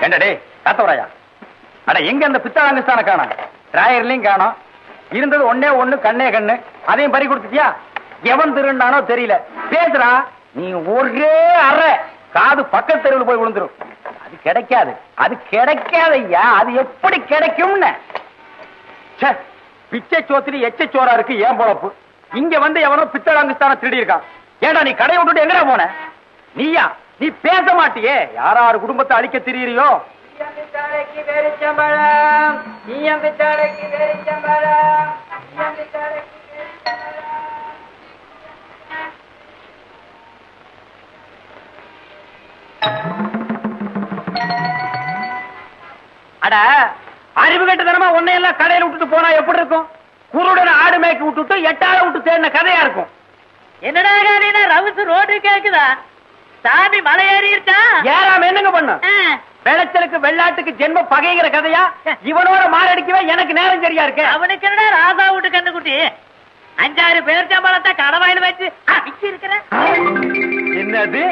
ஏண்டா காத்தவராயா? அட எங்க அந்த பித்தாளங்கஸ்தான காணோம். டிராயர்லயும் காணோம். இருந்தது ஒன்னே ஒண்ணு கண்ணே கண்ணு. அதையும் பறி கொடுத்துட்டியா? எவன் திருண்டானோ தெரியல. பேசுறா நீ ஒரே அறை. காது பக்கத்து தெருவில் போய் விழுந்துரும். அது கிடைக்காது. அது கிடைக்காது ஐயா அது எப்படி கிடைக்கும்னு. ச்சே, பிச்சை சோத்திரி எச்ச சோறா இருக்கு ஏன் பொழப்பு? இங்க வந்து எவனோ பித்தளாங்குஸ்தான திருடி இருக்கான் ஏடா நீ கடை விட்டுட்டு எங்கடா போன? நீயா? நீ பேச மாட்டியே. யாராரு குடும்பத்தை அழிக்க திரியறியோ? பித்தாளைக்கு வெறிச்சம்பழம் ஈயம் பித்தாளைக்கு வெறிச்சம்பழம் ஈயம் பித்தாளைக்கு அட அறிவு கட்டதனமா உன்னையெல்லாம் கடையில விட்டுட்டு போனா எப்படி இருக்கும்? குருடன் ஆடு மேய்க்க விட்டுட்டு எட்டால விட்டு தேடின கதையா இருக்கும்? என்னடா காரினா ரவுசு ரோடு கேக்குதா? சாமி மலை ஏறிருச்சா ஏறாம என்னங்க பண்ண? விளைச்சலுக்கு வெள்ளாட்டுக்கு ஜென்ம பகைங்கிற கதையா? இவனோட மாரடிக்கவே எனக்கு நேரம் சரியா இருக்கு. அவனுக்கு என்னடா ராசா விட்டு கண்ணுக்குட்டி? அஞ்சாறு பேர்ச்சம்பழத்தை கடவாயில் வச்சு அடிச்சு இருக்கிற என்னது?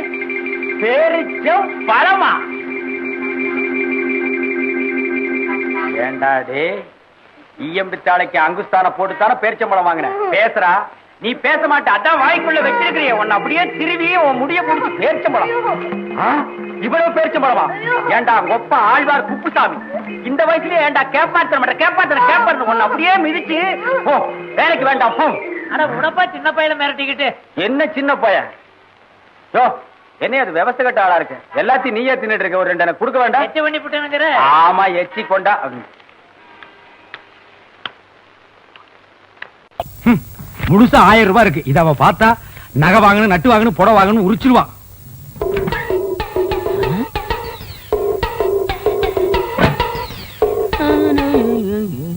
பேரிச்சம் பழமா? ஏண்டாடே ஈயம்பித்தாளைக்கு அங்குஸ்தான போட்டுத்தானே பேரிச்சம்பழம் வாங்கினேன் பேசுறா நீ பேச மாட்ட அதான் வாய்க்குள்ள வச்சிருக்கிறிய. உன்னை அப்படியே திருவி உன் முடிய பிடிச்சி பேரிச்சம்பழம்? இவ்வளவு பேரிச்சம்பழமா ஏண்டா ஒப்ப ஆழ்வார் குப்புசாமி? இந்த வயசுலயே ஏண்டா கேப்பாத்திர மாட்டேன் கேப்பாத்திர கேப்பாத்திர உன்னை அப்படியே மிதிச்சு போ வேலைக்கு வேண்டாம் போ. அட உடப்பா சின்ன பையல மிரட்டிக்கிட்டு. என்ன சின்ன பையன்? யோ என்ன அது விவசாய கட்ட ஆளா இருக்கு. எல்லாத்தையும் நீயே தின்னுட்டு இருக்க ஒரு ரெண்டு எனக்கு கொடுக்க வேண்டாம். எச்சு பண்ணி விட்டுனுங்கிற ஆமா எச்சி கொண்டா. முழுசா ஆயிரம் ரூபாய் இருக்கு. இத அவ பார்த்தா நகை வாங்கணும் நட்டு வாங்கணும் புடவை வாங்கணும் உரிச்சிருவான்.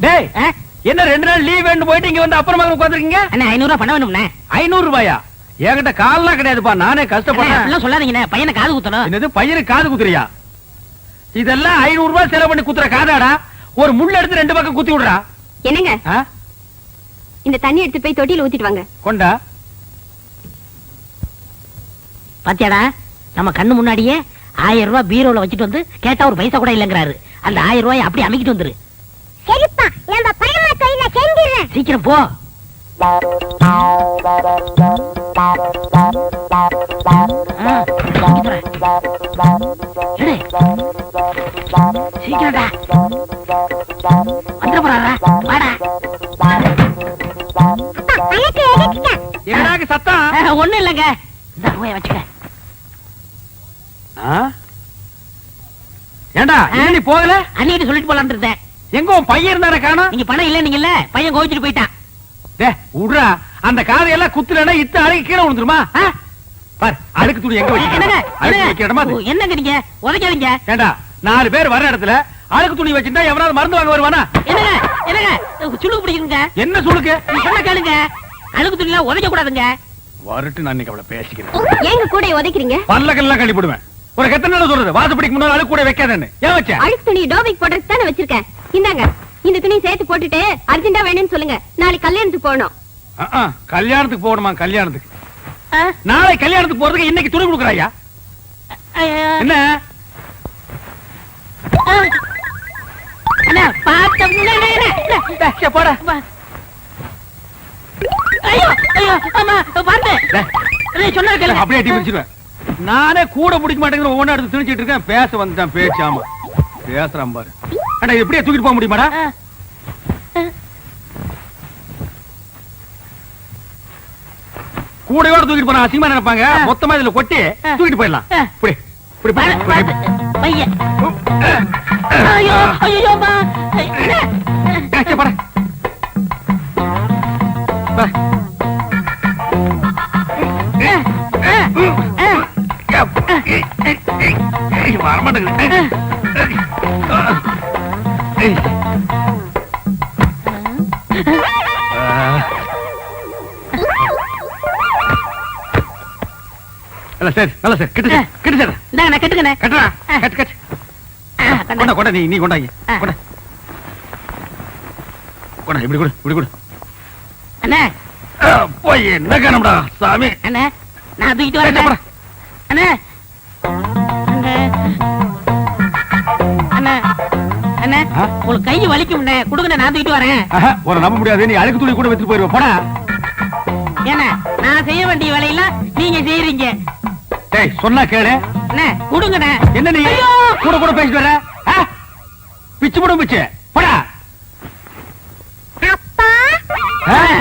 டேய் என்ன ரெண்டு நாள் லீவ் வேணும் போயிட்டு இங்க வந்து அப்புறமா உட்காந்துருக்கீங்க அண்ணா ஐநூறு ரூபா பணம் வேணும்ண்ணே. ஐநூறு ரூபாயா? என்கிட்ட கால்லாம் கிடையாதுப்பா. நானே கஷ்டப்படுறேன். சொல்லாதீங்கண்ணே. பையனை காது குத்தணும். என்னது பையனுக்கு காது குத்துறியா? இதெல்லாம் ஐநூறு ரூபாய் செலவு பண்ணி குத்துற காதாடா? ஒரு முள்ள எடுத்து ரெண்டு பக்கம் குத்தி விடுறா. என்னங்க? இந்த தண்ணி எடுத்து போய் தொட்டியில ஊத்திட்டு வாங்க. கொண்டா? பாத்தியாடா நம்ம கண்ணு முன்னாடியே ஆயிரம் ரூபாய் பீரோல வச்சுட்டு வந்து கேட்டா ஒரு பைசா கூட இல்லங்கிறாரு. அந்த ஆயிரம் ரூபாய் அப்படி அமைக்கிட்டு வந்துரு. சரிப்பா நம்ம பையமா கையில செஞ்சிடுறேன். சீக்கிரம் போ. சீக்கிரம்டா. வந்துட போறாரா? வாடா. சத்தம். ஒண்ணும் இல்லைங்க. வச்சுக்க? ஏண்டா நீ போகல? சொல்லிட்டு இருந்தேன். எங்க உன் பையன் இருந்தார காணோம்? நீங்க பணம் இல்ல நீங்கல்ல பையன் கோவிச்சுட்டு போயிட்டான். டே அந்த காதையெல்லாம் குத்துலனா இத்த அழுகி கீழே விழுந்துருமா? பார் அழுக்கு துணி எங்க வைக்கிறோம்? அழுக்கு வைக்கிற இடமா என்னங்க? நீங்க? உதைக்காதீங்க. ஏண்டா நாலு பேர் வர இடத்துல அழுக்கு துணி வச்சிருந்தா எவனாவது மருந்து வாங்க வருவானா? என்னங்க? என்னங்க? சுளுக்கு பிடிக்குங்க என்ன சொல்லுக்கு நீ சொன்ன கேளுங்க. அழுக்கு துணிலாம் உதைக்க கூடாதுங்க வரட்டு நான் இன்னைக்கு அவளை பேசிக்கிறேன். ஏங்க கூட உதைக்கிறீங்க? பல்லக்கெல்லாம் கழி போடுவேன் ஒரு எத்தனை நாள் சொல்றது? வாசப்படிக்கு முன்னாடி அழுக்கு கூட வைக்காதேன்னு. ஏன் வச்சேன் அழுக்கு துணி டோபிக் போடுறதுக்கு தானே வச்சிருக்கேன். இந்தாங்க இந்த துணி சேர்த்து போட்டுட்டு அர்ஜென்டா வேணும்னு சொல்லுங்க. நாளைக்கு கல்யாணத்துக்கு போகணும். கல்யாணத்துக்கு போகணுமா கல்யாணத்துக்கு? நாளை கல்யாணத்துக்கு போறதுக்கு இன்னைக்கு துணி கொடுக்குறாயா? ஐயோ. என்ன. அண்ணா, போடா. ஐயோ ஐயோ ஆமா பாருங்க டேய், அண்ணா, சொன்னா கேளுங்க அப்படியே அடி பிடிச்சிருவேன். நானே கூட பிடிக்க மாட்டேங்கிற ஒவ்வொன்றா எடுத்து திணிச்சிட்டு இருக்கேன். பேச வந்துட்டேன் பேச்சாம பேசுறான் பாரு. அடா இது எப்படியே தூக்கிட்டு போக முடியுமாடா? ஆ. கூடையோட தூக்கிட்டு போனா அசிங்கமா நினைப்பாங்க. மொத்தமா இதுல கொட்டி தூக்கிட்டு போயிடலாம். இப்படி இப்படி. பையன். ஐயோ ஐயோ. பா. வரமாட்டேங்குது. சரி நல்ல சரி. கிட்ட சரி கிட்ட சரி. நான் கட்டுக்கண்ணே. கட்டுறா கட்டு கட்டு. கொண்டா. கொண்டா நீ நீ கொண்டாங்க. கொண்டா. கொண்டா இப்படி கொடு இப்படி கொடு. அண்ணே. போய் என்ன காணம்டா சாமி. அண்ணே. நான் தூக்கிட்டு வரேன். அண்ணே? உங்களுக்கு கை வலிக்கும்ண்ணே கொடுங்க நான் தூக்கிட்டு வரேன். ஆஹா, உன்னை நம்ப முடியாது. நீ அழுக்கு துணி கூட வச்சுட்டு போயிருவ. போடா. ஏன்னா நான் செய்ய வேண்டிய வேலையெல்லாம் நீங்க செய்யறீங்க டேய் சொன்னா கேளு. அண்ணே கொடுங்கண்ணே. என்ன நீ! கூட கூட பேசிட்டு வர? பிச்சு போடும் பிச்சு. போடா.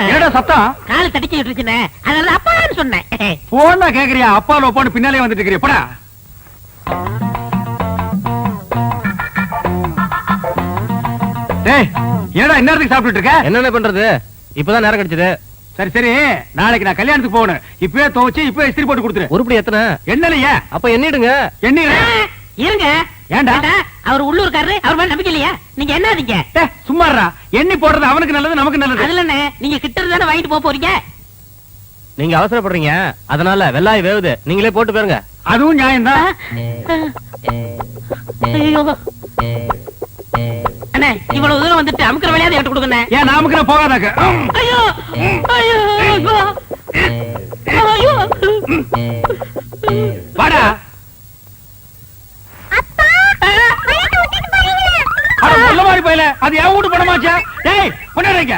என்னடா சத்தம்? கால் தடிச்சு விட்டுருச்சுண்ணே. அதனால சொன்னேன். போனா கேக்குறியா? அப்பா லோப்பான்னு பின்னாலே வந்துட்டு இருக்கிறியா? போடா. என்னடா இந்நேரத்துக்கு சாப்பிட்டுட்டு இருக்க? என்னென்ன பண்றது? இப்பதான் நேரம் கிடைச்சது சரி சரி. நாளைக்கு நான் கல்யாணத்துக்கு போகணும். இப்பவே துவச்சு இப்பவே இஸ்திரி போட்டு கொடுத்துரு. உருப்படி எத்தனை? என்னலையே அப்ப எண்ணிடுங்க என்ன இருங்க. ஏன்டா? அவர் உள்ளூர்காரரு அவர் மேல நம்பிக்கை இல்லையா? நீங்க என்னதீங்க சும்மாறா எண்ணி போடுறது அவனுக்கு நல்லது நமக்கு நல்லது. அதுல என்ன? நீங்க கிட்ட இருந்து தானே வாங்கிட்டு போக போறீங்க? நீங்க அவசரப்படுறீங்க. அதனால வெள்ளாய் வேவுது. நீங்களே போட்டு பாருங்க. அதுவும் நியாயம்தான். ஐயோ. அண்ணே இவ்வளவு தூரம் வந்துட்டு அமுக்கிற விளையாட்டு எடுத்து கொடுங்கண்ணே. ஏன் நான் போகாதாக்க? ஐயோ. ஐயோ. ஐயோ. வாடா. அது என் வீட்டு பணமாச்சா. டேய் கொண்டாடுங்க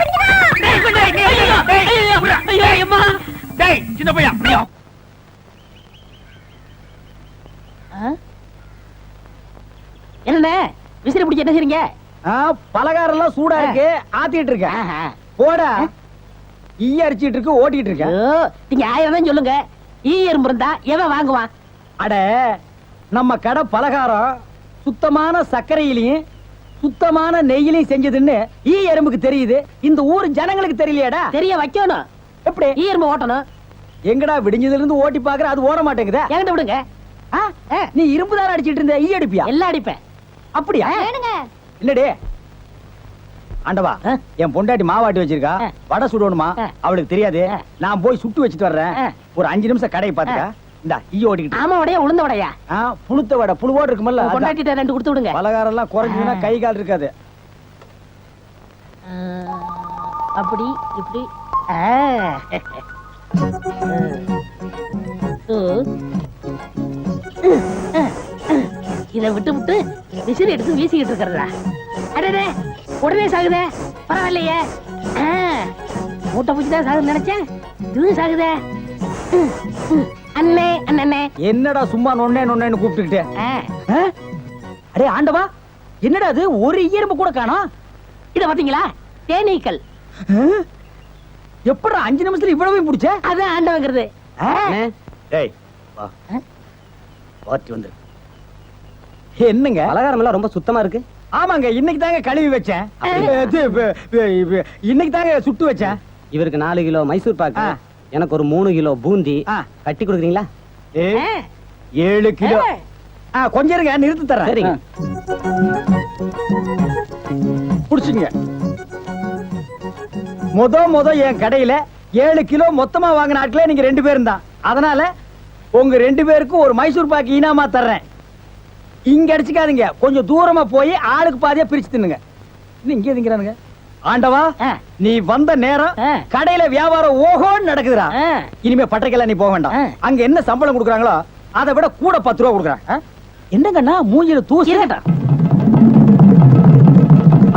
டேய், கொண்டாய். ஐயோ, ஐயோ, ஐயோ, அம்மா. டேய் சின்ன பையன்? என்னண்ணே விசிறி பிடிச்சி என்ன செய்றீங்க? பலகாரம் எல்லாம் சூடா இருக்கு ஆத்திட்டு இருக்கேன் போடா. ஈ அரிச்சிட்டு இருக்கு ஓட்டிட்டு இருக்கேன் ஐயோ, நீங்க ஆயிரம் சொல்லுங்க. ஈ எறும்பு இருந்தா எவன் வாங்குவான்? அட நம்ம கடை பலகாரம் சுத்தமான சர்க்கரையிலையும் சுத்தமான நெய்யிலையும் செஞ்சதுன்னு ஈ எறும்புக்கு தெரியுது. இந்த ஊர் ஜனங்களுக்கு தெரியலையாடா. தெரிய வைக்கணும். எப்படி? ஈ எறும்பு ஓட்டணும். எங்கடா விடிஞ்சதுல இருந்து ஓட்டி பாக்குற அது ஓட மாட்டேங்குதா? என்கிட்ட விடுங்க? நீ இரும்பு தானே அடிச்சிட்டு இருந்த? ஈ அடிப்பியா? எல்லாம் அடிப்பேன். அப்படியா? இல்லடே. ஆண்டவா? என் பொண்டாட்டி மாவாட்டி வச்சிருக்கா. வடை சுடணுமா. அவளுக்கு தெரியாது. நான் போய் சுட்டு வச்சிட்டு வர்றேன். ஒரு அஞ்சு நிமிஷம் கடையை பாத்துக்க இந்தா ஈ ஓட்டிக்கிட்டு. ஆமா உடைய உளுந்த உடையா? ஆ, புழுத்த வடை புழுவோடு இருக்குமல்ல? அதான். கொண்டாட்டிட்ட ரெண்டு கொடுத்து விடுங்க. பலகாரம் எல்லாம் குறைஞ்சுன்னா கை கால் இருக்காது. அப்படி இப்படி. இதை விட்டு விட்டு விசிறி எடுத்து வீசிக்கிட்டு இருக்கிறதா? அடடே உடனே சாகுதே. பரவாயில்லையே. ஆ, மூட்டை பூச்சி தான் சாகுதுன்னு நினைச்சேன். இதுவும் சாகுதே. அண்ணே அண்ணே என்னடா சும்மா நொண்ணே நொண்ணேன்னு கூப்பிட்டுக்கிட்டு? அடே ஆண்டவா என்னடா அது ஒரு ஈரம்பு கூட காணோம். இத பாத்தீங்களா தேனீக்கள். எப்படா அஞ்சு நிமிஷத்துல இவ்வளவு பிடிச்ச அதான் ஆண்டவங்கிறது? டேய் வா. பாத்தி வந்து. என்னங்க? பலகாரம் எல்லாம் ரொம்ப சுத்தமா இருக்கு. ஆமாங்க இன்னைக்கு தாங்க கழுவி வச்சேன். இன்னைக்கு தாங்க சுட்டு வச்சேன். இவருக்கு நாலு கிலோ மைசூர் பாக்கு. எனக்கு ஒரு மூணு கிலோ பூந்தி. கட்டி கொடுக்குறீங்களா. ஏழு கிலோ. கொஞ்சம் இருங்க நிறுத்தி தரேன். சரிங்க. புடிச்சுங்க முத முத என் கடையில ஏழு கிலோ மொத்தமா வாங்கின ஆட்களே நீங்க ரெண்டு பேரும் தான் அதனால உங்க ரெண்டு பேருக்கும் ஒரு மைசூர் பாக்கு இனாமா தர்றேன் இங்க அடிச்சுக்காதீங்க கொஞ்சம் தூரமா போய் ஆளுக்கு பாதியா பிரிச்சு தின்னுங்க இங்கே திங்கிறானுங்க ஆண்டவா. நீ வந்த நேரம். கடையில வியாபாரம் ஓஹோன்னு நடக்குதுடா. இனிமே பட்டைக்கெல்லாம் நீ போக வேண்டாம். அங்க என்ன சம்பளம் கொடுக்குறாங்களோ அதை விட கூட பத்து ரூபா கொடுக்குறாங்க என்னங்கண்ணா மூஞ்சில தூசி.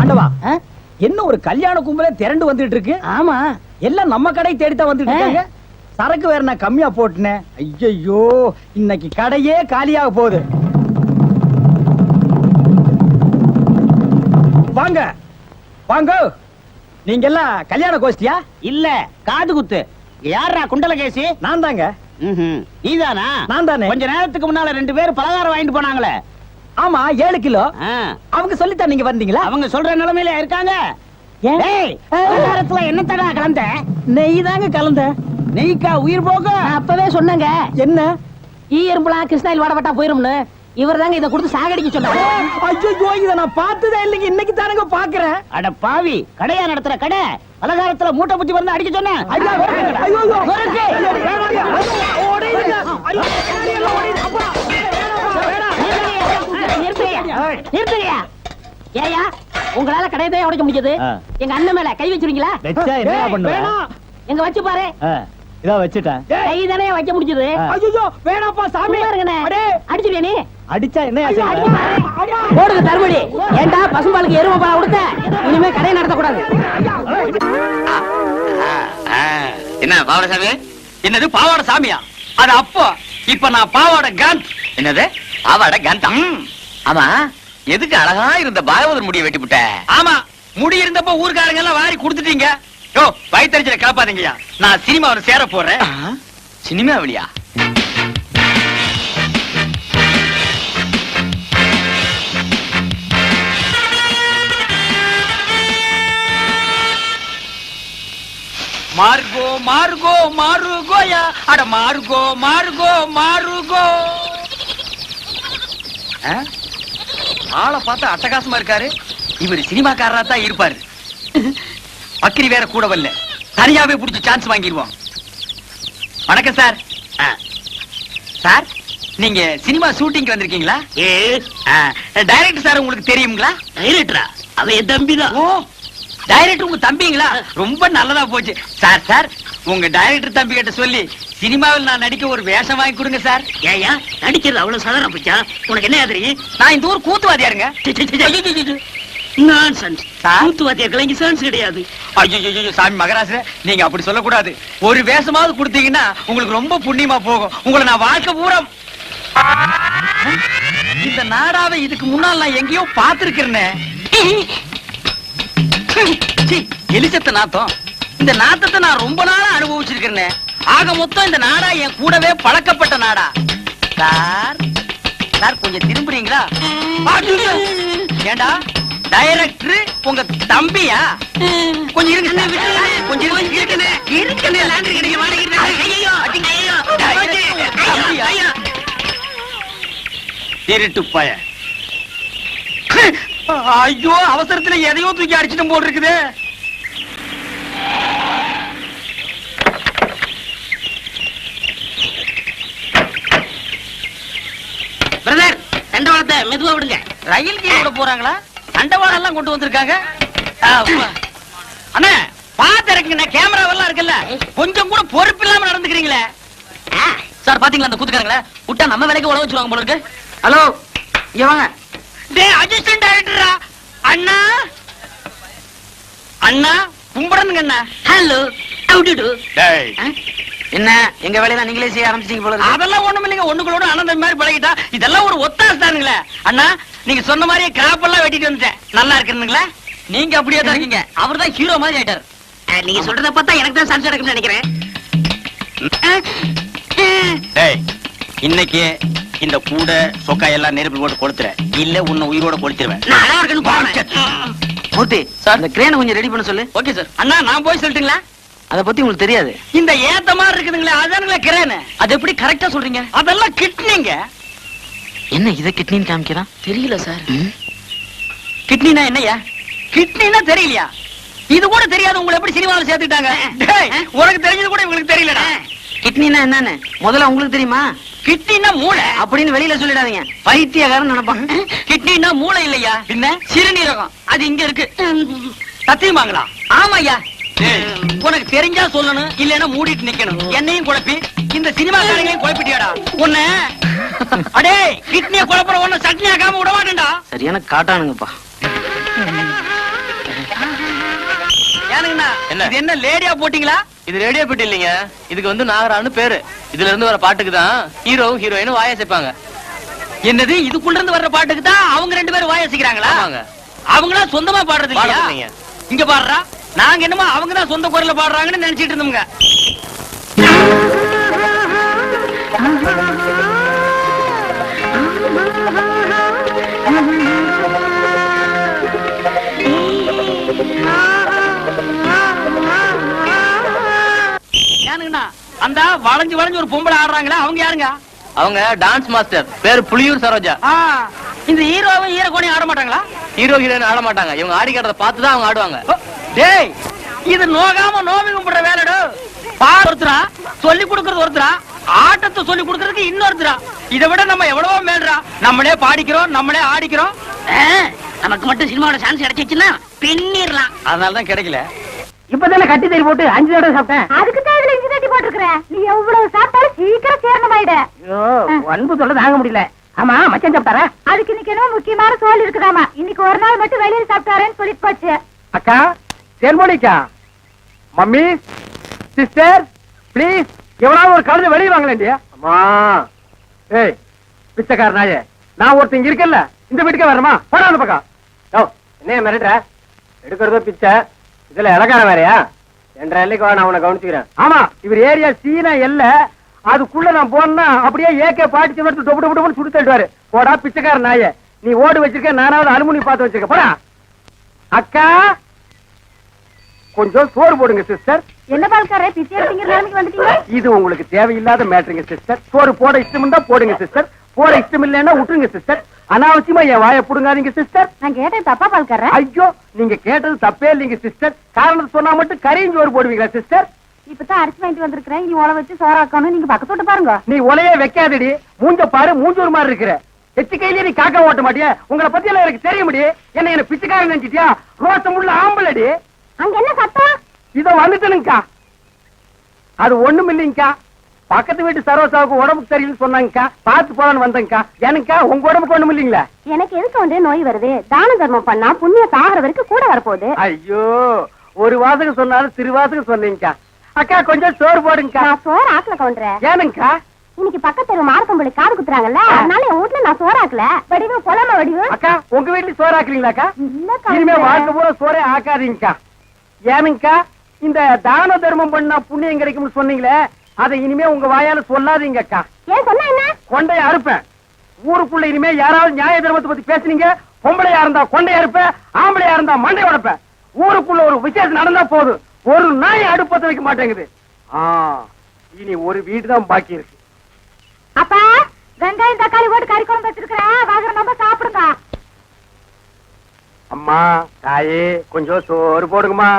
ஆண்டவா? என்ன ஒரு கல்யாண கும்பலே திரண்டு வந்துட்டு இருக்கு? ஆமா. எல்லாம் நம்ம கடை தேடித்தான் வந்துட்டு இருக்காங்க. சரக்கு வேற நான் கம்மியா போட்டுனேன். ஐயையோ இன்னைக்கு கடையே காலியாக போகுது. வாங்க. வாங்க. நீங்க எல்லாம் கல்யாண கோஷ்டியா? இல்ல காது குத்து. யாரா குண்டலகேசி? நான் தாங்க. நீதானா? நான் தானே. கொஞ்ச நேரத்துக்கு முன்னால ரெண்டு பேரும் பலகாரம் வாங்கிட்டு போனாங்களே. ஆமா ஏழு கிலோ. அவங்க சொல்லித்தான் நீங்க வந்தீங்களா? அவங்க சொல்ற நிலைமையில இருக்காங்க. ஏன்? டேய், பலகாரத்துல என்ன தடா கலந்த? நெய் தாங்க கலந்த. நெய்க்கா உயிர் போக அப்பவே சொன்னேங்க. என்ன? ஈ எறும்புலாம் கிருஷ்ணாயில் வாடப்பட்டா போயிரும்னு. இவர் தாங்க இதை கொடுத்து சாகடிக்க சொன்னாரு ஐயோ இத நான் பார்த்ததே இல்லைங்க. இன்னைக்கு தானங்க பாக்குறேன் அட பாவி கடையா நடத்துற கடை? பலகாரத்துல மூட்டை புத்தி வந்து அடிக்க சொன்னேன் ஏய்யா, உங்களால கடையை தான் உடைக்க முடிஞ்சது. எங்க அண்ணன் மேல கை வச்சிருக்கீங்களா? வெச்சா என்னடா ஏய், பண்ணுவ? வேணாம். எங்க வச்சு பாரு. இதோ வச்சுட்டேன். கை தானே வைக்க முடிஞ்சது. ஐயோ வேணாப்பா சாமி. சும்மா இருங்கண்ணே. அடே, அடிச்சிருவியா நீ? அடிச்சா என்ன. போடுங்க தருமடி. ஏண்டா பசும்பாலுக்கு எருமை பால் கொடுத்த? இனிமே கடையை நடத்தக்கூடாது. என்ன பாவாடை சாமி? என்னது பாவாடை சாமியா? அது அப்போ. இப்ப நான் பாவாடை கந்த். என்னது? பாவாடை கந்தா. ஆமா. எதுக்கு அழகா இருந்த பாகவதர் முடிய வெட்டி விட்ட ஆமா. முடி இருந்தப்ப ஊர்க்காரங்க எல்லாம் வாரி கொடுத்துட்டீங்க. யோ வயிற்றுல கிளப்பாதீங்கய்யா நான் சினிமாவில் சேர போறேன். சினிமாவிலியா மார்கோ மார்கோ மாருகோயா. அட மார்கோ மார்கோ மாருகோ. ஆ? ஆளை பார்த்தா அட்டகாசமா இருக்காரு. இவர் சினிமாக்காரரா தான் இருப்பாரு. பக்கிரி வேற கூட வரல. தனியாவே புடிச்சு சான்ஸ் வாங்கிடுவோம். வணக்கம் சார். சார் நீங்க சினிமா ஷூட்டிங் வந்திருக்கீங்களா? டைரக்டர் சார் உங்களுக்கு தெரியுங்களா? டைரக்டரா? அவன் என் தம்பி தான் ஓ டைரக்டர் உங்க தம்பிங்களா? ரொம்ப நல்லதா போச்சு. சார் சார் உங்க டைரக்டர் தம்பி கிட்ட சொல்லி சினிமாவில் நான் நடிக்க ஒரு வேஷம் வாங்கி கொடுங்க சார். ஏயா நடிக்கிறது அவ்வளவு சாதாரண போச்சா. உனக்கு என்ன தெரியும்? நான் இந்த ஊர் கூத்துவாதியாருங்க. சான்ஸ் கிடையாது ஐயோ சாமி மகராச நீங்க அப்படி சொல்லக்கூடாது ஒரு வேஷமாவது கொடுத்தீங்கன்னா உங்களுக்கு ரொம்ப புண்ணியமா போகும் உங்களை நான் வாழ்க்கை பூரா இந்த நாடாவை இதுக்கு முன்னால் நான் எங்கேயோ பார்த்திருக்கிறேனே சீ, எலிசத்த நாத்தம் இந்த நாத்தத்தை நான் ரொம்ப நாளா அனுபவிச்சிருக்கிறேனே ஆக மொத்தம் இந்த நாடா என் கூடவே பழக்கப்பட்ட நாடா. சார் சார் கொஞ்சம் திரும்புறீங்களா? ஏண்டா? டைரக்டர் உங்க தம்பியா? கொஞ்சம் இருங்க கொஞ்சம் இருக்கனே. இருக்கனே. கிடைக்க ஐயோ ஐயோ தம்பியா? திருட்டு பய. ஐயோ அவசரத்துல எதையோ தூக்கி அடிச்சிட்டு போல் இருக்குது. பிரதர் தண்டவாளத்தை மெதுவா விடுங்க. ரயில் கீழ விட போறாங்களா? தண்டவாளம் எல்லாம் கொண்டு வந்திருக்காங்க. அண்ணா பாத்து இருக்குங்க கேமராவெல்லாம் இருக்குல்ல. கொஞ்சம் கூட பொறுப்பு இல்லாம நடந்துக்கிறீங்களே. சார் பாத்தீங்களா அந்த கூத்துக்காரங்கள? விட்டா நம்ம வேலைக்கு உழவு வச்சிருவாங்க போல இருக்கு. ஹலோ இங்க வாங்க. டேய் அசிஸ்டன்ட் டைரக்டரா அண்ணா? அண்ணா கும்பிடணுங்க அண்ணா ஹலோ ஹவு டு டேய் என்ன? எங்க வேலையெல்லாம் நீங்களே செய்ய ஆரம்பிச்சீங்க போல அதெல்லாம் ஒண்ணும் இல்லைங்க. ஒண்ணுங்களோட அனந்தம் மாதிரி பழகிட்டா இதெல்லாம் ஒரு ஒத்தாசு தானுங்களே. அண்ணா நீங்க சொன்ன மாதிரியே கிராப் எல்லாம் வெட்டிட்டு வந்துட்டேன். நல்லா இருக்குங்களா நீங்க அப்படியே தான் இருக்கீங்க. அவர் தான் ஹீரோ மாதிரி ஆயிட்டார். நீங்க சொல்றத பார்த்தா எனக்கு தான் சான்ஸ் எடுக்கும்னு நினைக்கிறேன். இன்னைக்கு இந்த கூட சொக்கா எல்லாம் நெருப்பு போட்டு கொளுத்துற இல்ல உன்னை உயிரோட கொளுத்திடுவேன் நான் அழகா இருக்குன்னு மூர்த்தி சார். இந்த கிரேனை கொஞ்சம் ரெடி பண்ண சொல்லு. Okay sir. அண்ணா நான் போய் சொல்லட்டுங்களா? அத பத்தி உங்களுக்கு தெரியாது. இந்த ஏத்த மாதிரி இருக்குதுங்களே அதானுங்களே கிரேனு. அது எப்படி கரெக்டா சொல்றீங்க? அதெல்லாம் கிட்னிங்க. என்ன இத கிட்னின்னு காமிக்கிறான் தெரியல சார். கிட்னினா என்னய்யா? கிட்னினா தெரியலையா? இது கூட தெரியாது உங்களை எப்படி சினிமாவில் சேர்த்துட்டாங்க டேய், உனக்கு தெரிஞ்சது கூட இவங்களுக்கு தெரியலடா. கிட்னினா என்னன்னு? முதல்ல உங்களுக்கு தெரியுமா? கிட்னினா மூளை. அப்படின்னு வெளியில சொல்லிடாதீங்க. பைத்தியக்காரன் நினைப்பான் கிட்னினா மூளை இல்லையா? பின்ன? சிறுநீரகம். அது இங்க இருக்கு. சத்தியமாங்களா ஆமாய்யா. உனக்கு தெரிஞ்சா சொல்லணும் இல்லைன்னா மூடிட்டு நிக்கணும். என்னையும் குழப்பி இந்த சினிமா காரங்களையும் குழப்பிட்டியாடா? உன்ன அடே கிட்னிய குழப்புற உன்ன சட்னி ஆக்காம விட மாட்டேன்டா. சரியான காட்டானுங்கப்பா. ஏனுங்கண்ணா என்ன? இது என்ன லேடியா போட்டீங்களா? இது ரேடியோ பெட்டி இல்லைங்க. இதுக்கு வந்து நாகரான்னு பேரு. இதுல இருந்து வர பாட்டுக்கு தான் ஹீரோவும் ஹீரோயினும் வாய சேர்ப்பாங்க என்னது இதுக்குள்ள இருந்து வர்ற பாட்டுக்கு தான் அவங்க ரெண்டு பேரும் வாயசிக்கிறாங்களா. அவங்களா சொந்தமா பாடுறது இல்லையா. இங்க பாடுறா? நாங்க என்னமோ அவங்க தான் சொந்த குரல்ல பாடுறாங்கன்னு நினைச்சிட்டு இருந்தோம்ங்க. அந்த வளைஞ்சு வளைஞ்சு ஒரு பொம்பளை ஆடுறாங்களா அவங்க யாருங்க? அவங்க டான்ஸ் மாஸ்டர் பேரு புலியூர் சரோஜா. இந்த ஹீரோவும் ஹீரோகோனையும் ஆட மாட்டாங்களா? ஹீரோ ஹீரோயின் ஆட மாட்டாங்க. இவங்க ஆடி காட்டுறத பார்த்து தான் அவங்க ஆடுவாங்க. டேய் இது நோகாம நோவி கும்பிடுற வேலைடு. பார். ஒருத்தரா சொல்லி கொடுக்கறது ஒருத்தரா ஆட்டத்தை சொல்லி கொடுக்கறதுக்கு இன்னொருத்தரா. இதை விட நம்ம எவ்வளவோ மேல்றா. நம்மளே பாடிக்கிறோம் நம்மளே ஆடிக்கிறோம். நமக்கு மட்டும் சினிமாவோட சான்ஸ் கிடைச்சிச்சுன்னா பின்னிடலாம். அதனால தான் கிடைக்கல இப்பதானே கட்டி தறி போட்டு அஞ்சு தடவை சாப்பிட்டேன். அதுக்கு தான் இதுல இஞ்சி தட்டி போட்டிருக்கிற. நீ எவ்வளவு சாப்பிட்டாலும் சீக்கிரம் சேரணமாயிட ஐயோ அன்பு தொல்லை தாங்க முடியல. ஆமா மச்சான் சாப்பிட்டாரா? அதுக்கு இன்னைக்கு என்ன முக்கியமான சோல் இருக்குதாமா. இன்னைக்கு ஒரு நாள் மட்டும் வெளியில சாப்பிட்டாரேன்னு சொல்லிட்டு போச்சு. அக்கா தேன்மொழிக்கா மம்மி சிஸ்டர் ப்ளீஸ் எவனாவது ஒரு கழுத வெளியே வாங்கலேண்டியா அம்மா. ஏய் பிச்சைக்கார நாயே. நான் ஒருத்தங்க இருக்கல இருக்கேன்ல. இந்த வீட்டுக்கே வரமா போடா அந்த பக்கம். யோ என்ன மிரட்டுற? எடுக்கிறதோ பிச்சை. இதுல இலக்கார வேறையா? என்ற எல்லைக்கு வா நான் உன்னை கவனிச்சுக்கிறேன். ஆமா இவர் ஏரியா சீனா எல்ல. அதுக்குள்ள நான் போனா அப்படியே ஏகே பாட்டி எடுத்து டொப்பு டொப்பு சுடு தள்ளிடுவாரு. போடா பிச்சைக்கார நாயே. நீ ஓடு வச்சிருக்க நானாவது அலுமினி பார்த்து வச்சிருக்க. போடா. அக்கா கொஞ்சம் சோறு போடுங்க சிஸ்டர் என்ன பால்காரே பிச்சை எடுத்தீங்க நிலைமைக்கு வந்துட்டீங்க இது உங்களுக்கு தேவையில்லாத மேட்டருங்க சிஸ்டர் சோறு போட இஷ்டம் இருந்தா போடுங்க சிஸ்டர் போட இஷ்டம் இல்லைன்னா விட்டுருங்க சிஸ்டர் அனாவசியமா என் வாயை புடுங்காதீங்க சிஸ்டர் நான் கேட்டேன் தப்பா பால்காரே? ஐயோ நீங்க கேட்டது தப்பே இல்லைங்க சிஸ்டர் காரணம் சொன்னா மட்டும் கரையும் சோறு போடுவீங்களா சிஸ்டர் இப்பதான் அரிசி வாங்கிட்டு வந்திருக்கிறேன். இனி உழ வச்சு சோறாக்கணும் நீங்க பக்கத்து விட்டு பாருங்க. நீ உலையே வைக்காதடி. மூஞ்ச பாரு மூஞ்சூர் மாதிரி இருக்கிற. எச்சு கையிலே நீ காக்கா ஓட்ட மாட்டியா. உங்களை பத்தி எல்லாம் எனக்கு தெரிய முடியும் என்ன என்ன பிச்சைக்காரன் நினைச்சிட்டியா? ரோசம் உள்ள ஆம்பளடி. அங்க என்ன சத்தம்? இதோ வந்துட்டனுங்கக்கா. அது ஒண்ணும் இல்லைங்கக்கா. பக்கத்து வீட்டு சரோசாவுக்கு உடம்புக்கு சரியில்லைன்னு சொன்னாங்கக்கா. பார்த்து போலான்னு வந்தேங்கக்கா. எனக்கா உங்க உடம்புக்கு ஒண்ணும் இல்லைங்களா? எனக்கு எதுக்கு வந்து நோய் வருது. தான தர்மம் பண்ணா புண்ணியம் சாகிற வரைக்கும் கூட வரப்போகுது. ஐயோ ஒரு வாசகம் சொன்னாலும் திருவாசகம் சொன்னீங்கக்கா. அக்கா கொஞ்சம் சோறு போடுங்கக்கா. நான் சோறு ஆக்கல கவுண்டரே. ஏனுங்கக்கா? இன்னைக்கு பக்கத்து தெரு மார்க்கம்பளி காது குத்துறாங்கல்ல அதனால என் வீட்டுல நான் சோறு ஆக்கல. வடிவு பொலம வடிவு. அக்கா உங்க வீட்டுல சோறு ஆக்குறீங்களாக்கா இல்ல இனிமே. வாழ்க்கை பூரா சோறே ஆக்காதீங்கக்கா. ஏனுங்கக்கா இந்த தான தர்மம் பண்ணா புண்ணியம் கிடைக்கும்னு சொன்னீங்களே அதை இனிமே உங்க வாயால சொல்லாதீங்கக்கா. ஏன் சொன்னா என்ன? கொண்டைய அறுப்பேன். ஊருக்குள்ள இனிமே யாராவது நியாய தர்மத்தை பத்தி பேசுனீங்க பொம்பளையா இருந்தா கொண்டைய அறுப்பேன் ஆம்பளையா இருந்தா மண்டை உடைப்பேன். ஊருக்குள்ள ஒரு விசேஷம் நடந்தா போதும் ஒரு நாய் அடுப்பத்த வைக்க மாட்டேங்குது. இனி ஒரு வீடு தான் பாக்கி இருக்கு. அப்பா வெங்காயம் தக்காளி போட்டு கறி குழம்பு வச்சிருக்கிறேன். வாங்குற நம்ம சாப்பிடுங்க. அம்மா தாயே கொஞ்சம் சோறு போடுங்கம்மா.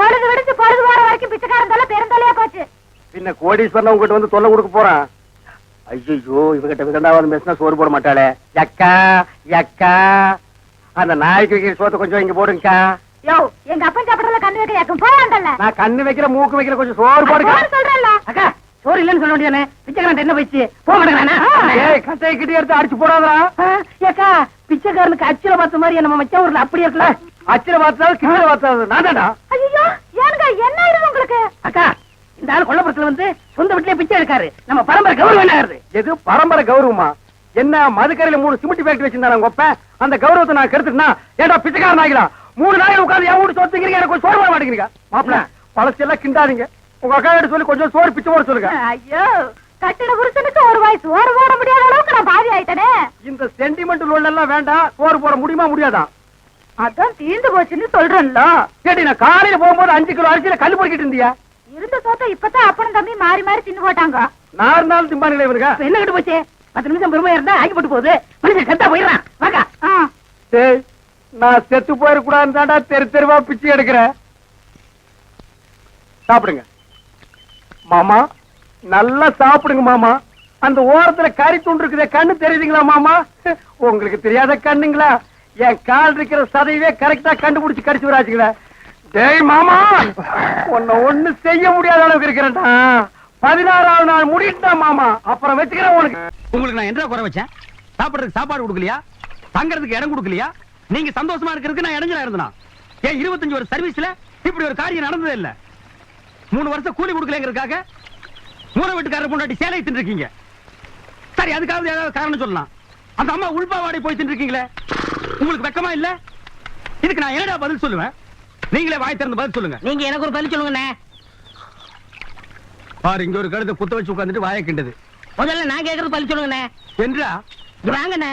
பொழுது விடுச்சு பொழுது போற வரைக்கும் பிச்சைக்காரன் தொல்லை பெருந்தொல்லையா போச்சு. பின்ன கோடீஸ்வரன் உங்ககிட்ட வந்து தொல்லை கொடுக்க போறான். ஐயோ இவகிட்ட விதண்டாவது பேசினா சோறு போட மாட்டாளே. யக்கா யக்கா அந்த நாய்க்கு வைக்கிற சோத்தை கொஞ்சம் இங்க போடுங்கக்கா. யோ எங்க அப்பன் சாப்பிடறதுல கண்ணு வைக்க யாக்கும் போயாண்டல்ல நான் கண்ணு வைக்கிற மூக்கு வைக்கிற கொஞ்சம் சோறு போடுங்க சொல்றேன்ல. அக்கா சோறு இல்லைன்னு சொல்ல வேண்டியதானே? பிச்சைக்காரன் என்ன போயிடுச்சு? போக மாட்டேங்கிறானா? ஏய் கட்டையை கிட்டி எடுத்து அடிச்சு போடாதா ஏக்கா பிச்சைக்காரனுக்கு அச்சில பார்த்த மாதிரி நம்ம மச்சான் ஊர்ல அப்படி இருக்கல அச்சில பார்த்தாலும் கீழே பார்த்தாலும் நான் ஐயோ ஏனுங்க என்ன ஆயிடுது உங்களுக்கு? அக்கா இந்த ஆள் கொல்லப்புறத்துல வந்து சொந்த வீட்லயே பிச்சை எடுக்காரு. நம்ம பரம்பரை கௌரவம் என்ன ஆகுது? எது பரம்பரை கௌரவமா? என்ன மதுக்கரையில மூணு சிமெண்ட் ஃபேக்டரி வச்சிருந்தாங்க அப்பன் அந்த கௌரவத்தை நான் கெடுத்துனா ஏடா பிச்சைக்காரன் ஆகிடா? மூணு நாள் உட்கார்ந்து என் வீட்டு சொத்துக்கிறீங்க எனக்கு கொஞ்சம் சோறு போட மாட்டேங்கிறீங்க. மாப்பிள பழசு எல்லாம் கிண்டாதீங்க. உங்க அக்கா கிட்ட சொல்லி கொஞ்சம் சோறு பிச்சை போட சொல்லுங்க. ஐயோ கட்டிட புருஷனுக்கு ஒரு வாய் சோறு போட முடியாத அளவுக்கு நான் பாதி ஆயிட்டனே. இந்த சென்டிமெண்ட் லோன் எல்லாம் வேண்டாம் சோறு போட முடியுமா முடியாதா? அதான் தீர்ந்து போச்சுன்னு சொல்றேன்ல. கேட்டி நான் காலையில போகும்போது அஞ்சு கிலோ அரிசியில கல் பொறுக்கிட்டு இருந்தியா? இருந்த சோத்த இப்பதான் அப்பனும் தம்பி மாறி மாறி தின்னு போட்டாங்க. நான் இருந்தாலும் திம்பானுங்களே இவனுங்க இப்ப என்ன கிட்ட போச்சு? பத்து நிமிஷம் பெருமையா இருந்தா ஆக்கி போட்டு போகுது. மனுஷன் கத்தா போயிடறான். வாக்கா. நான் செத்து போயிடக்கூடாதுன்னு தாண்டா தெரு தெருவா பிச்சை எடுக்கிறேன் சாப்பிடுங்க. மாமா நல்லா சாப்பிடுங்க மாமா. அந்த ஓரத்துல கறி துண்டு இருக்குதே கண்ணு தெரியுதுங்களா மாமா? உங்களுக்கு தெரியாத கண்ணுங்களா? என் கால் இருக்கிற சதையவே கரெக்டா கண்டுபிடிச்சு கடிச்சு விடாச்சுங்களா டேய் மாமா! உன்னை ஒண்ணு செய்ய முடியாத அளவுக்கு இருக்கிறேன்டா பதினாறாவது நாள் முடிட்டா மாமா. அப்புறம் வச்சுக்கிறேன் உனக்கு. உங்களுக்கு நான் என்ன குறை வச்சேன்? சாப்பிடுறதுக்கு சாப்பாடு கொடுக்கலையா? தங்கறதுக்கு இடம் கொடுக்கலையா? நீங்க சந்தோஷமா இருக்கிறதுக்கு நான் இடைஞ்சலா இருந்தனா? ஏன் இருபத்தஞ்சு ஒரு சர்வீஸ்ல இப்படி ஒரு காரியம் நடந்ததே இல்ல? மூணு வருஷம் கூலி கொடுக்கலங்கிறதுக்காக மூணு வீட்டுக்காரர் முன்னாடி சேலை தின்றுருக்கீங்க சரி அதுக்காவது ஏதாவது காரணம் சொல்லலாம். அந்த அம்மா உள்பாவாடை போய் தின்றுருக்கீங்களே உங்களுக்கு வெக்கமா இல்ல? இதுக்கு நான் என்னடா பதில் சொல்லுவேன்? நீங்களே வாய் திறந்து பதில் சொல்லுங்க. நீங்க எனக்கு ஒரு பதில் சொல்லுங்கண்ணே. பாரு இங்க ஒரு கழுதை குத்த வச்சு உட்கார்ந்துட்டு வாயை கிண்டது. முதல்ல நான் கேக்குறது பதில் சொல்லுங்கண்ணே. என்றா? வாங்கண்ணே.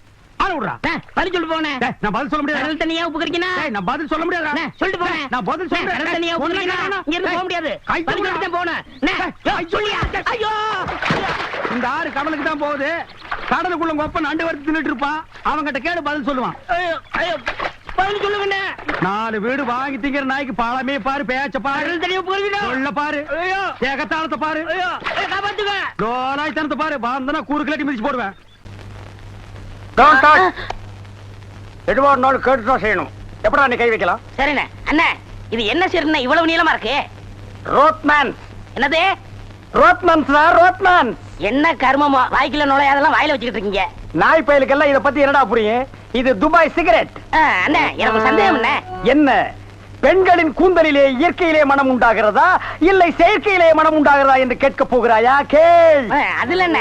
ஆள விடுறா. பதில் சொல்லு நான் பதில் சொல்ல முடியாது? கடல் தண்ணியா நான் பதில் சொல்ல முடியாது? சொல்லிட்டு போனேன் நான் பதில் சொல்றேன் கடல் தண்ணியா உப்பு கறிக்கினா இங்க இருந்து போக முடியாது. பதில் சொல்லிட்டு போனேன் சொல்லியா ஐயோ. இந்த ஆறு கடலுக்கு தான் போகுது. கடலுக்குள்ள உங்க ஒப்பன் அண்டு வறுத்து தின்னுட்டு இருப்பான் அவன்கிட்ட கேடு பதில் சொல்லுவான். பதில் சொல்லுங்கண்ணே நாலு வீடு வாங்கி திங்கிற நாய்க்கு பழமே பாரு பேச்ச பாரு. சொல்ல பாரு. ஏகத்தாளத்தை பாரு. கோலாய்த்தனத்தை பாரு. வந்தனா கூறு கிளட்டி மிதிச்சு போடுவேன். டோன்ட் டச் எதுவா இருந்தாலும் கேட்டு தான் செய்யணும். எப்படா நீ கை வைக்கலாம்? சரிண்ணே. அண்ணே இது என்ன சரிண்ணே இவ்வளவு நீளமா இருக்கு? ரோட்மேன் என்னது? ரோட்மேன்ஸ் தான் ரோட்மேன் என்ன கர்மமோ? வாய்க்குள்ள நுழையாதெல்லாம் வாயில வச்சுக்கிட்டு இருக்கீங்க. நாய் பயலுக்கெல்லாம் இத பத்தி என்னடா புரியும்? இது துபாய் சிகரெட். அண்ணே எனக்கு சந்தேகம் என்ன என்ன? பெண்களின் கூந்தலிலே இயற்கையிலே மனம் உண்டாகிறதா? இல்லை செயற்கையிலே மனம் உண்டாகிறதா என்று கேட்க போகிறாயா? கேள். அதுல என்ன?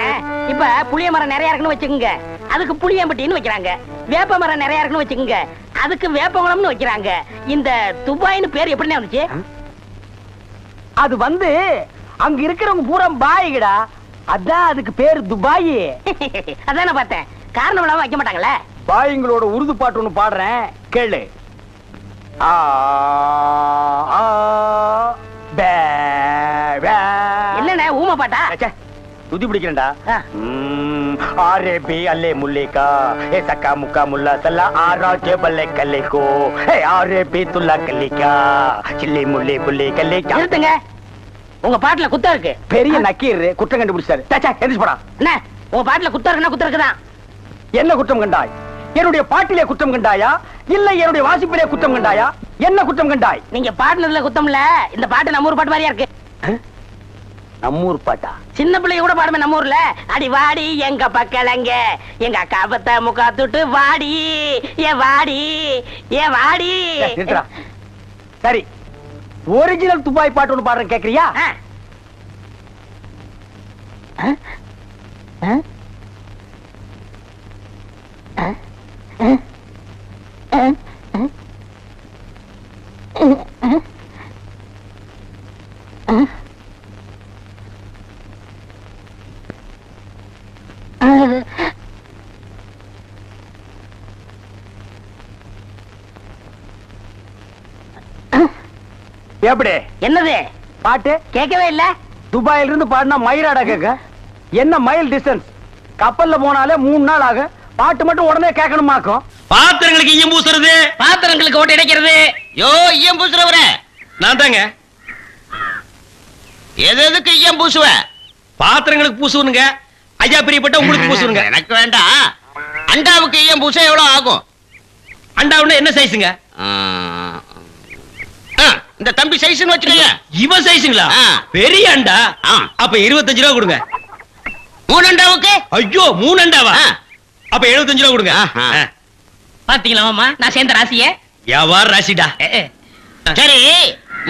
இப்ப புளிய மரம் நிறைய இருக்குன்னு வச்சுக்கோங்க. அதுக்கு புளியம்பட்டின்னு வைக்கிறாங்க. வேப்ப மரம் நிறைய இருக்குன்னு வச்சுக்கோங்க. அதுக்கு வேப்பகுளம்னு வைக்கிறாங்க. இந்த துபாய்னு பேர் எப்படிண்ணே வந்துச்சு? அது வந்து அங்க இருக்கிறவங்க பூரா பாய்கடா. அதான் அதுக்கு பேர் துபாய். அதானே பார்த்தேன். காரணம் இல்லாம வைக்க மாட்டாங்களே? பாய்ங்களோட உருது பாட்டு ஒண்ணு பாடுறேன். கேளு. ஆ. என்னண்ணே ஊமை பாட்டா? துதி பிடிக்கிறேன்டா. ஆரே பி அல்லே முல்லேக்கா. ஏ சக்கா முக்கா முல்லா சல்லா ஆரா ஜெபல்லே கல்லேக்கோ. ஏ ஆரே பி துல்லா கல்லிக்கா. சில்லி முல்லே புல்லே கல்லேக்கா. நிறுத்துங்க. உங்க பாட்டுல குத்தம் இருக்கு. பெரிய நக்கீர் குற்றம் கண்டுபிடிச்சாரு. சே எந்திரிச்சு போடா. என்ன உங்க பாட்டுல குத்தம் இருக்குன்னா குத்தம் இருக்குதான் என்ன குற்றம் கண்டாய்? என்னுடைய பாட்டிலே குற்றம் கண்டாயா? இல்லை என்னுடைய வாசிப்பிலே குற்றம் கண்டாயா? என்ன குற்றம் கண்டாய்? நீங்க பாட்டுனதுல குத்தம் இல்ல. இந்த பாட்டு நம்ம ஊர் பாட்டு மாதிரியா இருக்கு? நம்மூர் பாட்டா? சின்ன பிள்ளைங்க கூட பாடுமே நம்ம ஊர்ல. அடி வாடி எங்க பக்கலங்க. எங்க அக்கா பத்த முக்கா துட்டு வாடி. ஏ வாடி ஏ வாடி. சரி. ஒரிஜினல் துபாய் பாட்டு ஒண்ணு பாடுறேன் கேக்குறியா? எப்படி? என்னது? பாட்டு? கேட்கவே இல்ல. துபாயில இருந்து பாடினா மயிராடா கேட்க? என்ன மைல் டிஸ்டன்ஸ் கப்பல்ல போனாலே மூணு நாள் ஆகும். பாட்டு மட்டும் உடனே கேட்கணுமாக்கும்? பாத்திரங்களுக்கு ஈயம் பூசுறது. பாத்திரங்களுக்கு ஓட்டு இடைக்கிறது யோ ஈயம் பூசுறவர. நான் தாங்க. எது எதுக்கு ஈயம் பூசுவ? பாத்திரங்களுக்கு பூசுவனுங்க. ஐயா பிரியப்பட்ட உங்களுக்கு பூசுவனுங்க. எனக்கு வேண்டாம் அண்டாவுக்கு ஈயம் பூச எவ்வளவு ஆகும்? அண்டாவுன்னா என்ன சைஸுங்க இந்த தம்பி சைஸ்னு வச்சுக்கோங்க. இவன் சைஸுங்களா. பெரிய அண்டா. அப்ப இருபத்தஞ்சு ரூபா கொடுங்க. மூணு அண்டாவுக்கு? ஐயோ மூணு அண்டாவா. அப்ப எழுபத்தஞ்சு ரூபா கொடுங்க. பாத்தீங்களா மாமா? நான் சேர்ந்த ராசிய? வியாபார ராசிடா? சரி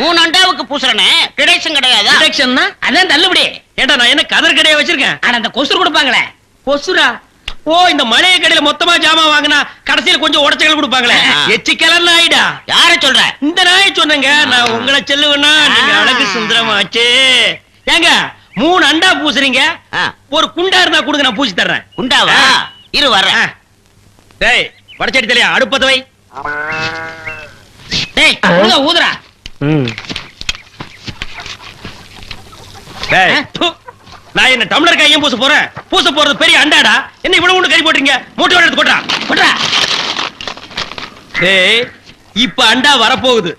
மூணு அண்டாவுக்கு பூசுறனே. கிடைச்சும் கிடையாதா? டிடக்ஷன்னா அதான் தள்ளுபடி. ஏண்டா நான் என்ன கதர் கடையை வச்சிருக்கேன்? ஆனா அந்த கொசுறு கொடுப்பாங்களே. கொசுரா? ஓ இந்த மளிகை கடையில மொத்தமா ஜாமான் வாங்கினா கடைசியில கொஞ்சம் உடச்சல் கொடுப்பாங்களே. எச்சிக்கலாம் ஆயிடா யார சொல்ற? இந்த நாயை சொன்னங்க. நான் உங்களை செல்லுவேன்னா நீங்க. அழகு சுந்தரமாச்சு. ஏங்க மூணு அண்டா பூசுறீங்க. ஒரு குண்டா இருந்தா கொடுங்க நான் பூசி தர்றேன். குண்டாவா. இரு வர்றேன். டேய் வடச்சடி தலையா? அடுப்பத்த வை டேய் ஊதுடா, ஊதுடா டேய். நான் என்ன டம்ளர் கையும் பூச போறேன்? பூச போறது பெரிய அண்டாடா. என்ன இவ்வளவு ஒண்ணு கறி போட்டீங்க? மூட்டை எடுத்து கொட்டா டேய் இப்ப அண்டா வரப்போகுது.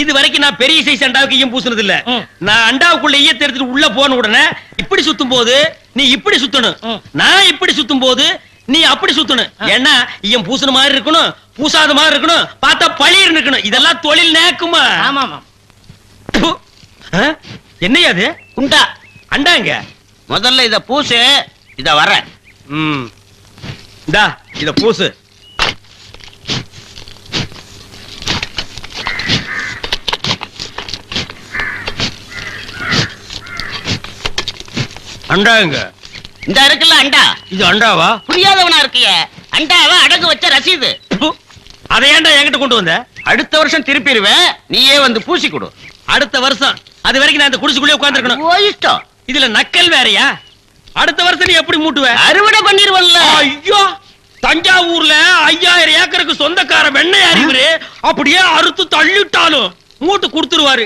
இது வரைக்கும் நான் பெரிய சைஸ் அண்டாவுக்கு ஈயம் பூசுனது இல்ல. நான் அண்டாவுக்குள்ள ஈயத்தை எடுத்துட்டு உள்ள போன உடனே இப்படி சுத்தும் போது நீ இப்படி சுத்தணும். நான் இப்படி சுத்தும் போது நீ அப்படி சுத்தணும். ஏன்னா ஈயம் பூசுன மாதிரி இருக்கணும் பூசாத மாதிரி இருக்கணும் பார்த்தா பளிர் இருக்கணும் இதெல்லாம் தொழில் நேக்குமா? ஆமா அது? குண்டா. அண்டாங்க முதல்ல இத பூசு இத வர்றேன் ம். இந்தா இத பூசு. அண்டாங்க இந்த இருக்குல்ல அண்டா. இது அண்டாவா? புரியாதவனா இருக்கிய. அண்டாவை அடகு வச்ச ரசீது. அதை ஏன்டா என்கிட்ட கொண்டு வந்த? அடுத்த வருஷம் திருப்பிடுவேன் நீயே வந்து பூசி கொடு. அடுத்த வருஷம் அது வரைக்கும் நான் இந்த குடிசுக்குள்ளே உட்கார்ந்திருக்கணும். ஓ இஷ்டம். இதுல நக்கல் வேறயா? அடுத்த வருஷம் நீ எப்படி மூட்டுவ? அறுவடை பண்ணிருவல்ல. ஐயோ! தஞ்சாவூர்ல ஐயாயிரம் ஏக்கருக்கு சொந்தக்கார வெண்ணெய் அறிவுரு அப்படியே அறுத்து தள்ளிட்டாலும் மூட்டு கொடுத்துருவாரு.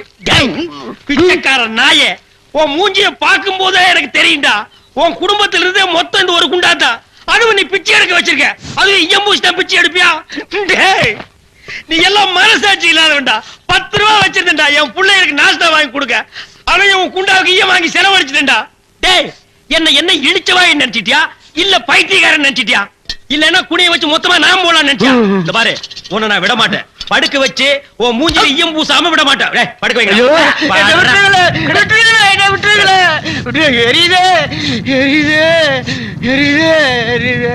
பிச்சைக்கார நாயே உன் மூஞ்சிய பார்க்கும் போதே எனக்கு தெரியும்டா. உன் குடும்பத்துல இருந்தே மொத்தம் இந்த ஒரு குண்டாதான் அதுவும் நீ பிச்சை எடுக்க வச்சிருக்க. பூசி தான் பிச்சை எடுப்பியா? டேய் நீ எல்லாம் மனசாட்சி இல்லாதவன்டா. பத்து ரூபா வச்சிருந்தா என் பிள்ளைகளுக்கு நாஸ்தா வாங்கி கொடுக்க. அவன் உன் குண்டாவுக்கு ஈய வாங்கி செலவழிச்சிட்டா டேய் என்ன என்ன இழிச்சவாய் நினைச்சிட்டியா? இல்ல பைத்தியக்காரன் நினைச்சிட்டியா? இல்லன்னா குனிய வச்சு மொத்தமா நான் போலாம் நினைச்சியா இந்த பாரு உன்னை நான் விட மாட்டேன். படுக்க வச்சு உன் மூஞ்சில ஈயம் பூசாம விட மாட்டேன். டேய், படுக்க வைங்க எரியுதே எரியுதே எரியுதே எரியுதே.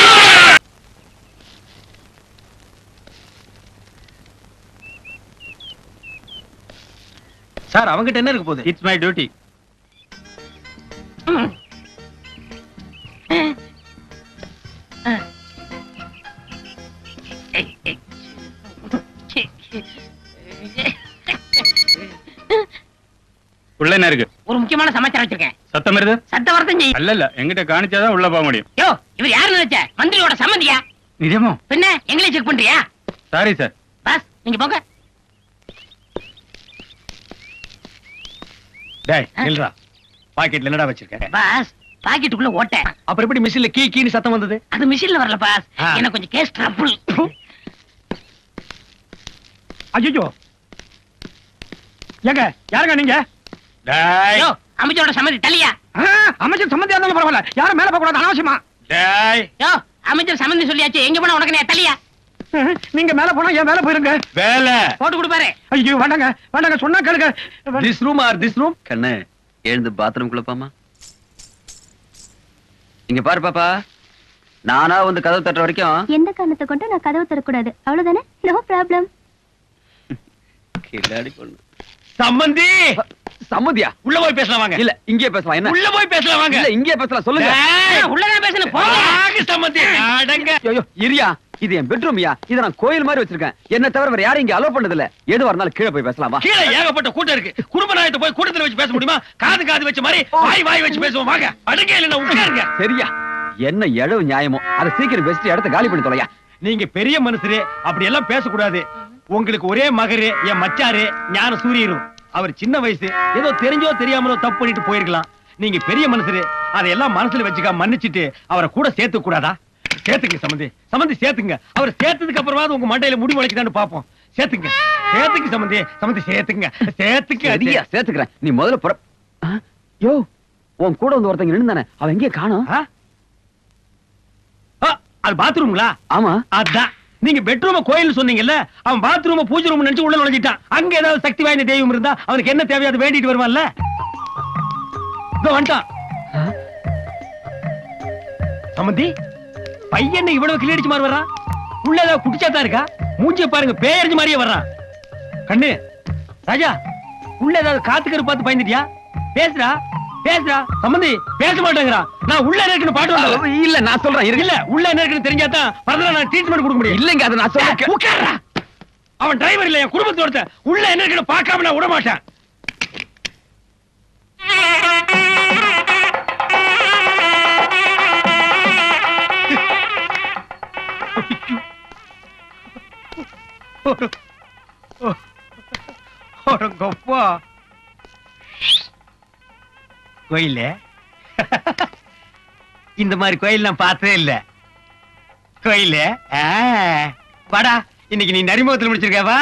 சார் அவங்கிட்ட என்ன இருக்கு போகுது? It's my. டியூட்டி உள்ள என்ன இருக்கு? ஒரு முக்கியமான சமாச்சாரம் வச்சிருக்கேன். சத்தம் வருது? சத்த வரத்தம் செய்யும் அல்ல இல்ல எங்கிட்ட காணிச்சாதான் உள்ள போக முடியும். யோ இவர் யாரு நினைச்ச? மந்திரியோட சம்மந்தியா? நிஜமோ? பின்ன எங்களே செக் பண்றியா? சாரி சார் பாஸ் நீங்க போங்க. டேய் நில்றா. பாக்கெட்ல என்னடா வச்சிருக்க? பாஸ் பாக்கெட்டுக்குள்ள ஓட்ட அப்புறம் எப்படி மிஷின்ல கீ கீன்னு சத்தம் வந்தது? அது மிஷின்ல வரல பாஸ். எனக்கு கொஞ்சம் கேஸ் ட்ரபிள் ஐயோ ஏங்க யாருங்க நீங்க? டேய். யோ அமைச்சரோட சம்மதி தள்ளியா? அமைச்சர் சம்மந்தியா இருந்தாலும் பரவாயில்ல. யாரும் மேல போக கூடாது அனாவசியமா. டேய். யோ அமைச்சர் சம்மந்தி சொல்லியாச்சு. எங்க போனா உனக்கு நான் தள்ளியா? நீங்க மேல போனா என் மேல போயிருங்க. வேலை. போட்டு கொடுப்பாரு. ஐயோ வேண்டாங்க வேண்டாங்க சொன்னா கேளுங்க. This room or this room கண்ணு எழுந்து பாத்ரூம் குள்ள இங்க பாரு பாப்பா. நானா வந்து கதவு தட்டுற வரைக்கும் எந்த காரணத்தை கொண்டு நான் கதவு தரக்கூடாது அவ்வளவுதானே? நோ ப்ராப்ளம் கில்லாடி பொண்ணு. சம்பந்தி சம்மதியா உள்ள போய் பேசலாம் வாங்க. இல்ல இங்கே பேசலாம். என்ன? உள்ள போய் பேசலாம் வாங்க. இல்ல இங்கே பேசலாம். சொல்லுங்க. உள்ளதான் பேசணும். போங்க. சம்பந்தி அடங்க. ஐயோ இரியா. இது என் பெட்ரூம்யா இத நான் கோயில் மாதிரி வச்சிருக்கேன். என்ன தவிர வேற யாரும் இங்க அலோ பண்ணது இல்ல எதுவா இருந்தாலும் கீழே போய் பேசலாம்? கீழே ஏகப்பட்ட கூட்டம் இருக்கு. குடும்ப நாயத்தை போய் கூட்டத்துல வச்சு பேச முடியுமா? காது காது வச்ச மாதிரி வாய் வாய் வச்சு பேசுவோம். வாங்க. அடுங்க இல்ல உட்காருங்க. சரியா. என்ன எழவு நியாயமோ? அதை சீக்கிரம் பேசிட்டு இடத்த காலி பண்ணி தொலையா? நீங்க பெரிய மனுஷரு அப்படி எல்லாம் பேசக்கூடாது. உங்களுக்கு ஒரே மகரு என் மச்சாரு ஞான சூரியரும். அவர் சின்ன வயசு ஏதோ தெரிஞ்சோ தெரியாமலோ தப்பு பண்ணிட்டு போயிருக்கலாம். நீங்க பெரிய மனுஷரு அதையெல்லாம் மனசுல வச்சுக்க மன்னிச்சிட்டு அவரை கூட சேர்த்து கூடாதா? சேர்த்துங்க சம்பந்தி சம்பந்தி சேர்த்துங்க. அவர் சேர்த்ததுக்கு அப்புறமா உங்க மண்டையில முடி முளைக்குதான்னு பாப்போம் சேர்த்துங்க. சேர்த்துங்க சம்பந்தி சம்பந்தி சேர்த்துங்க. சேர்த்துக்க சரியா சேர்த்துக்கிறேன். நீ முதல்ல புற? யோ உன் கூட வந்து ஒருத்தங்க நின்னு அவன் எங்கேயே காணோம். அது பாத்ரூம்ங்களா? ஆமா. அதான். நீங்க பெட்ரூம கோயில் சொன்னீங்கல்ல அவன் பாத்ரூம பூஜை ரூம் நினைச்சு உள்ள நுழைஞ்சிட்டான். அங்க ஏதாவது சக்தி வாய்ந்த தெய்வம் இருந்தா அவனுக்கு என்ன தேவையோ அதை வேண்டிட்டு வருவான்ல? இதோ வந்துட்டான். சமந்தி பையன் இவ்வளவு கிளியடிச்சு மாதிரி வர்றான் உள்ள ஏதாவது குடிச்சாதான் இருக்கா? மூஞ்சிய பாருங்க பேயறிஞ்ச மாதிரியே வர்றான் கண்ணு ராஜா உள்ள ஏதாவது காத்துக்கரு பார்த்து பயந்துட்டியா? பேசுறா பேசுறா சம்பந்தி பேச மாட்டேங்கிறான் நான் உள்ள இருக்குன்னு பாட்டு. இல்ல நான் சொல்றேன் இருக்கு இல்ல உள்ள என்ன இருக்குன்னு தெரிஞ்சாதான் பரதல நான் ட்ரீட்மெண்ட் கொடுக்க முடியும். இல்லங்க அதை நான் சொல்றேன் உட்கார்றா. அவன் டிரைவர் இல்ல என் குடும்பத்தோட உள்ள என்ன இருக்குன்னு பார்க்காம நான் விட மாட்டேன் ஒரு கொப்பா இந்த மாதிரி கோயில் நான் பார்த்ததே இல்ல. கோயில் வாடா இன்னைக்கு நீ நரிமுகத்தில் முடிச்சிருக்கவா